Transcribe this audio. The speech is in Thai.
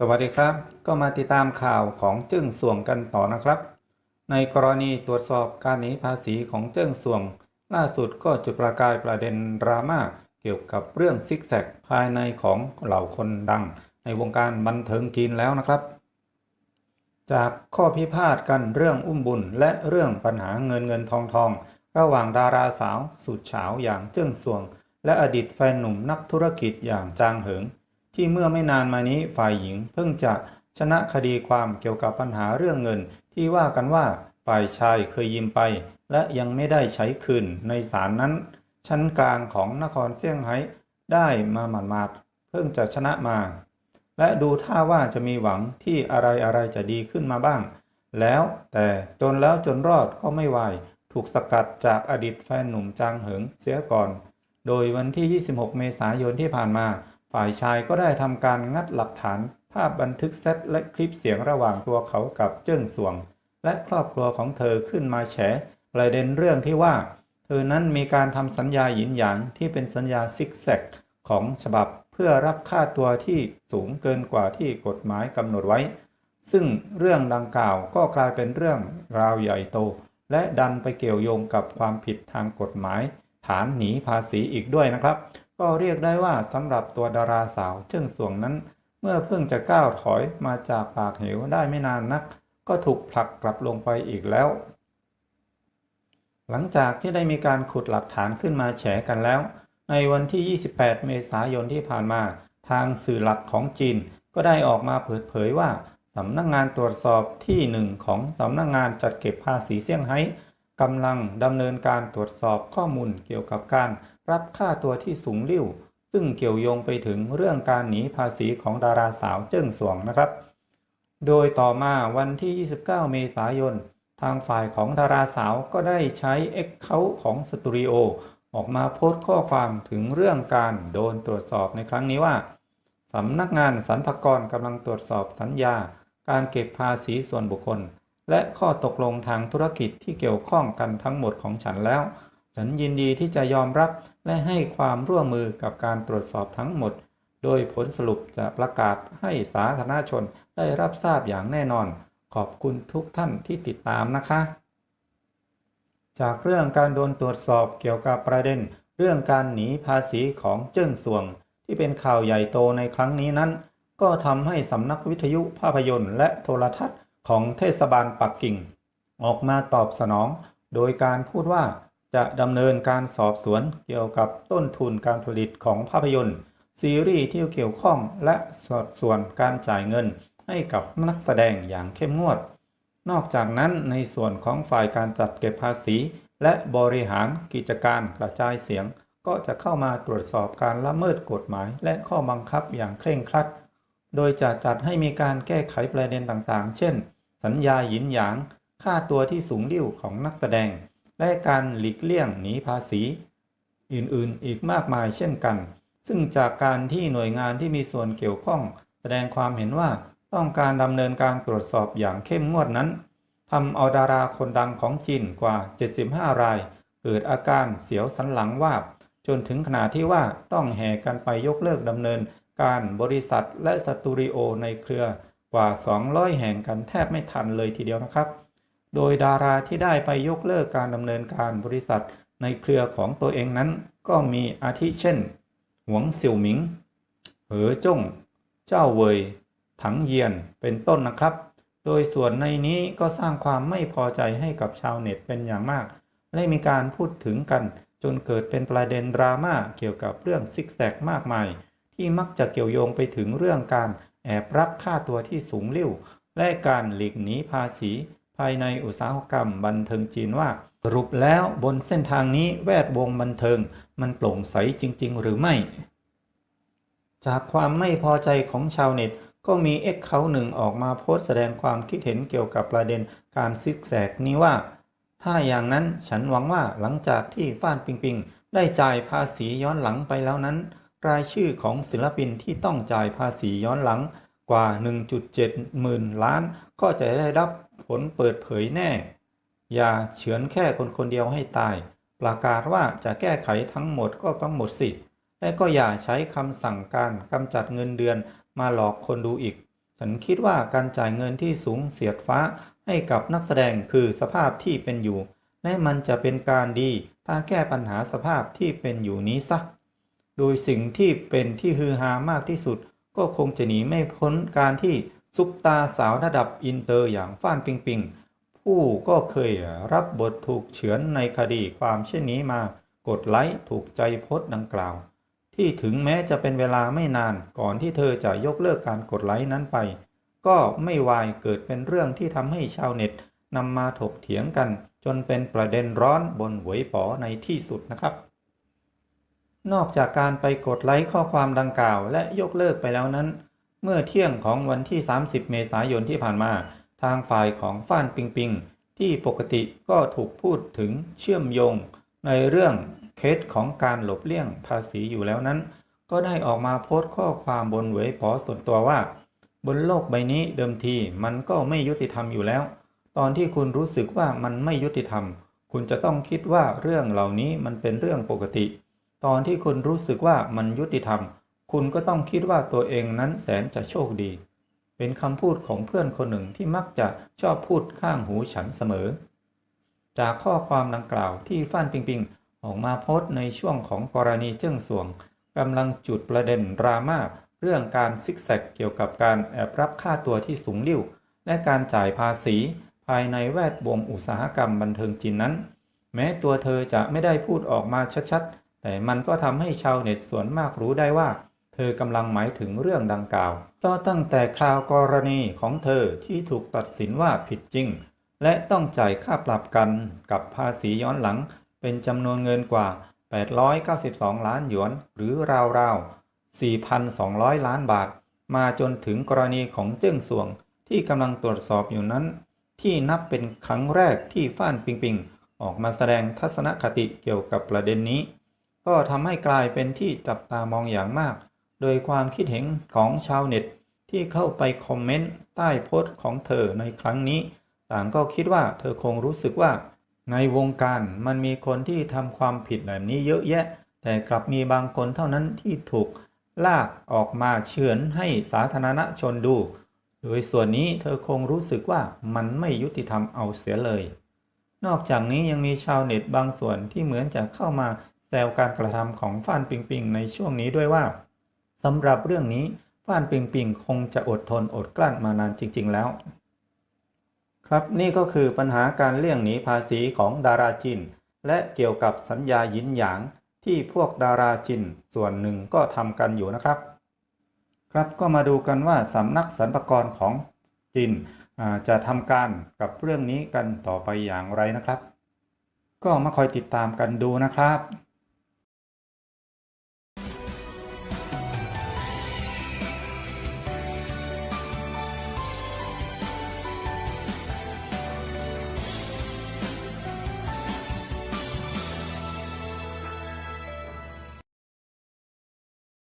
สวัสดีครับ ก็มาติดตามข่าวของเจิ้งส่วงกันต่อนะครับ ในกรณีตรวจสอบการหนีภาษีของเจิ้งส่วง ล่าสุดก็จุดประกายประเด็นดราม่าเกี่ยวกับเรื่องซิกแซกภายในของเหล่าคนดัง ในวงการบันเทิงจีนแล้วนะครับ จากข้อพิพาทกันเรื่องอุ้มบุญและเรื่องปัญหาเงินเงินทองทอง ระหว่างดาราสาวสุดเฉาอย่างเจิ้งส่วง และอดีตแฟนหนุ่มนักธุรกิจอย่างจางเหิง ที่เมื่อไม่นานมานี้ฝ่ายหญิงเพิ่งจะชนะคดีความเกี่ยวกับปัญหาเรื่องเงิน ที่ว่ากันว่าฝ่ายชายเคยยืมไป และยังไม่ได้ใช้คืนในศาลนั้น ชั้นกลางของนครเซี่ยงไฮ้ได้มาหมาดๆเพิ่งจะชนะมา และดูท่าว่าจะมีหวังที่อะไรอะไรจะดีขึ้นมาบ้าง แล้วแต่จนแล้วจนรอดก็ไม่ไหวถูกสกัดจากอดีตแฟนหนุ่มจางเหิงเสียก่อน โดยวันที่ 26 เมษายนที่ผ่านมา ฝ่ายชายก็ได้ทำการงัดหลักฐานภาพบันทึกเซตและคลิปเสียงระหว่างตัวเขากับเจิ้งสวง และครอบครัวของเธอขึ้นมาแฉประเด็นเรื่องที่ว่า เธอนั้นมีการทำสัญญาหยินหยางที่เป็นสัญญาซิกแซกของฉบับเพื่อรับค่าตัวที่สูงเกินกว่าที่กฎหมายกำหนดไว้ ซึ่งเรื่องดังกล่าวก็กลายเป็นเรื่องราวใหญ่โต และดันไปเกี่ยวโยงกับความผิดทางกฎหมาย ฐานหนีภาษีอีกด้วยนะครับ ก็เรียกได้ว่าสำหรับตัวดาราสาวเจิ้งสวงนั้น เมื่อเพิ่งจะก้าวถอยมาจากปากเหวได้ไม่นานนัก ก็ถูกผลักกลับลงไปอีกแล้ว หลังจากที่ได้มีการขุดหลักฐานขึ้นมาแฉกันแล้ว ในวันที่ 28 เมษายนที่ผ่านมา ทางสื่อหลักของจีนก็ได้ออกมาเปิดเผยว่าสำนักงงานตรวจสอบที่หนึ่งของสำนักงงานจัดเก็บภาษีเซี่ยงไฮ้กำลังดำเนินการตรวจสอบข้อมูลเกี่ยวกับการ รับค่าตัวที่สูงลิ่ว ซึ่งเกี่ยวโยงไปถึงเรื่องการหนีภาษีของดาราสาวเจิ้งสวงนะครับ โดยต่อมาวันที่ 29 เมษายน ทางฝ่ายของดาราสาวก็ได้ใช้ X เคาของสตูดิโอออกมาโพสต์ข้อความถึงเรื่องการโดนตรวจสอบในครั้งนี้ว่าสำนักงานสรรพากรกำลังตรวจสอบสัญญา การเก็บภาษีส่วนบุคคล และข้อตกลงทางธุรกิจที่เกี่ยวข้องกันทั้งหมดของฉันแล้ว ฉันยินดีที่จะยอมรับและให้ความร่วมมือกับการตรวจสอบทั้งหมด โดยผลสรุปจะประกาศให้สาธารณชนได้รับทราบอย่างแน่นอน ขอบคุณทุกท่านที่ติดตามนะคะ จากเรื่องการโดนตรวจสอบเกี่ยวกับประเด็น เรื่องการหนีภาษีของเจิ้งสวง ที่เป็นข่าวใหญ่โตในครั้งนี้นั้น ก็ทำให้สำนักวิทยุภาพยนตร์ และโทรทัศน์ของเทศบาลปักกิ่ง ออกมาตอบสนอง โดยการพูดว่า จะดำเนินการสอบสวนเกี่ยวกับต้นทุนการผลิตของภาพยนตร์ ซีรีส์ที่เกี่ยวข้องและสอบส่วนการจ่ายเงินให้กับนักแสดงอย่างเข้มงวด นอกจากนั้นในส่วนของฝ่ายการจัดเก็บภาษี และบริหารกิจการกระจายเสียง ก็จะเข้ามาตรวจสอบการละเมิดกฎหมายและข้อบังคับอย่างเคร่งครัด โดยจะจัดให้มีการแก้ไขประเด็นต่างๆ เช่น สัญญาหยินหยาง ค่าตัวที่สูงลิ่วของนักแสดง และการหลีกเลี่ยงหนีภาษี อื่นๆ อีกมากมายเช่นกัน ซึ่งจากการที่หน่วยงานที่มีส่วนเกี่ยวข้อง แสดงความเห็นว่าต้องการดำเนินการตรวจสอบอย่างเข้มงวดนั้นทำเอาดาราคนดังของจีนกว่า 75 ราย เกิดอาการเสียวสันหลังวาบจนถึงขนาดที่ว่าต้องแห่กันไปยกเลิกดำเนิน การบริษัทและสตูดิโอในเครือกว่า 200 แห่งกันแทบไม่ทันเลยทีเดียวนะครับ โดยดาราที่ได้ไปยกเลิกการดำเนินการบริษัทในเครือของตัวเองนั้น ก็มีอาทิเช่น หวงเสี่ยวหมิง เหอจง เจ้าเวย ถังเยียน เป็นต้นนะครับ โดยส่วนในนี้ก็สร้างความไม่พอใจให้กับชาวเน็ตเป็นอย่างมาก และมีการพูดถึงกัน จนเกิดเป็นประเด็นดราม่าเกี่ยวกับเรื่องซิกแซกมากมาย ที่มักจะเกี่ยวโยงไปถึงเรื่องการแอบรับค่าตัวที่สูงลิ่วและการหลีกหนีภาษี ภายในอุตสาหกรรมบันเทิงจีนว่า สรุปแล้วบนเส้นทางนี้แวดวงบันเทิงมันโปร่งใสจริง ๆ หรือไม่ จากความไม่พอใจของชาวเน็ต ก็มีเอ็กเขาหนึ่งออกมาโพสต์แสดงความคิดเห็นเกี่ยวกับประเด็นการซิกแซกนี้ว่า ถ้าอย่างนั้นฉันหวังว่าหลังจากที่ฟ้านปิงปิงได้จ่ายภาษีย้อนหลังไปแล้วนั้น รายชื่อของศิลปินที่ต้องจ่ายภาษีย้อนหลังกว่า 1.7 หมื่นล้าน ก็จะได้รับ ผลเปิดเผยแน่ อย่าเฉือนแค่คนคนเดียวให้ตาย ประกาศว่าจะแก้ไขทั้งหมดก็ทั้งหมดสิ และก็อย่าใช้คำสั่งการกำจัดเงินเดือนมาหลอกคนดูอีก ฉันคิดว่าการจ่ายเงินที่สูงเสียดฟ้าให้กับนักแสดงคือสภาพที่เป็นอยู่ และมันจะเป็นการดีถ้าแก้ปัญหาสภาพที่เป็นอยู่นี้ซะ โดยสิ่งที่เป็นที่ฮือฮามากที่สุด ก็คงจะหนีไม่พ้นการที่ ซุปตาสาวระดับอินเตอร์อย่างฟ้านปิงปิงผู้ก็เคยรับบทถูกเฉือนในคดีความเช่นนี้มากดไลค์ถูกใจโพสต์ดังกล่าว ที่ถึงแม้จะเป็นเวลาไม่นานก่อนที่เธอจะยกเลิกการกดไลค์นั้นไป ก็ไม่วายเกิดเป็นเรื่องที่ทำให้ชาวเน็ตนำมาถกเถียงกัน จนเป็นประเด็นร้อนบนหวยป๋อในที่สุดนะครับ นอกจากการไปกดไลค์ข้อความดังกล่าว และยกเลิกไปแล้วนั้น เมื่อเที่ยงของวันที่ 30 เมษายนที่ผ่านมา ทางฝ่ายของฟ้านปิงปิง ที่ปกติก็ถูกพูดถึงเชื่อมโยง ในเรื่องเคสของการหลบเลี่ยงภาษีอยู่แล้วนั้น ก็ได้ออกมาโพสต์ข้อความบนเว็บพอส่วนตัวว่า บนโลกใบนี้เดิมทีมันก็ไม่ยุติธรรมอยู่แล้ว ตอนที่คุณรู้สึกว่ามันไม่ยุติธรรม คุณจะต้องคิดว่าเรื่องเหล่านี้มันเป็นเรื่องปกติ ตอนที่คุณรู้สึกว่ามันยุติธรรม คุณก็ต้องคิดว่าตัวเองนั้นแสนจะโชคดี เป็นคำพูดของเพื่อนคนหนึ่งที่มักจะชอบพูดข้างหูฉันเสมอ จากข้อความดังกล่าวที่ฟ้านปิงปิงออกมาโพสต์ในช่วงของกรณีเจิ้งสวงกำลังจุดประเด็นดราม่าเรื่องการซิกแซกเกี่ยวกับการแอบรับค่าตัวที่สูงลิ่วและการจ่ายภาษีภายในแวดวงอุตสาหกรรมบันเทิงจีนนั้น แม้ตัวเธอจะไม่ได้พูดออกมาชัดๆ แต่มันก็ทำให้ชาวเน็ตส่วนมากรู้ได้ว่า เธอกำลังหมายถึงเรื่องดังกล่าว เพราะตั้งแต่คราวกรณีของเธอที่ถูกตัดสินว่าผิดจริง และต้องจ่ายค่าปรับกันกับภาษีย้อนหลัง เป็นจำนวนเงินกว่า 892 ล้านหยวน หรือราวๆ 4,200 ล้านบาท มาจนถึงกรณีของเจิ้งสวงที่กำลังตรวจสอบอยู่นั้น ที่นับเป็นครั้งแรกที่ฟ้านปิงปิงออกมาแสดงทัศนคติเกี่ยวกับประเด็นนี้ ก็ทำให้กลายเป็นที่จับตามองอย่างมาก โดยความคิดเห็นของชาวเน็ต ที่เข้าไปคอมเมนต์ใต้โพสต์ของเธอในครั้งนี้ ต่างก็คิดว่าเธอคงรู้สึกว่า ในวงการมันมีคนที่ทำความผิดแบบนี้เยอะแยะ แต่กลับมีบางคนเท่านั้นที่ถูกลากออกมาเฉือนให้สาธารณชนดู โดยส่วนนี้เธอคงรู้สึกว่ามันไม่ยุติธรรมเอาเสียเลย นอกจากนี้ยังมีชาวเน็ตบางส่วนที่เหมือนจะเข้ามาแซวการกระทำของฟานปิงปิงในช่วงนี้ด้วยว่า สำหรับเรื่องนี้ฟ้านปิงปิงคงจะอดทนอดกลั้นมานานจริง ๆ แล้ว ครับนี่ก็คือปัญหาการเลี่ยงหนีภาษีของดาราจินและเกี่ยวกับสัญญาหยินหยางที่พวกดาราจินส่วนหนึ่งก็ทำกันอยู่นะครับ ครับก็มาดูกันว่าสำนักสรรพากรของจินจะทำการกับเรื่องนี้กันต่อไปอย่างไรนะครับ ก็มาคอยติดตามกันดูนะครับ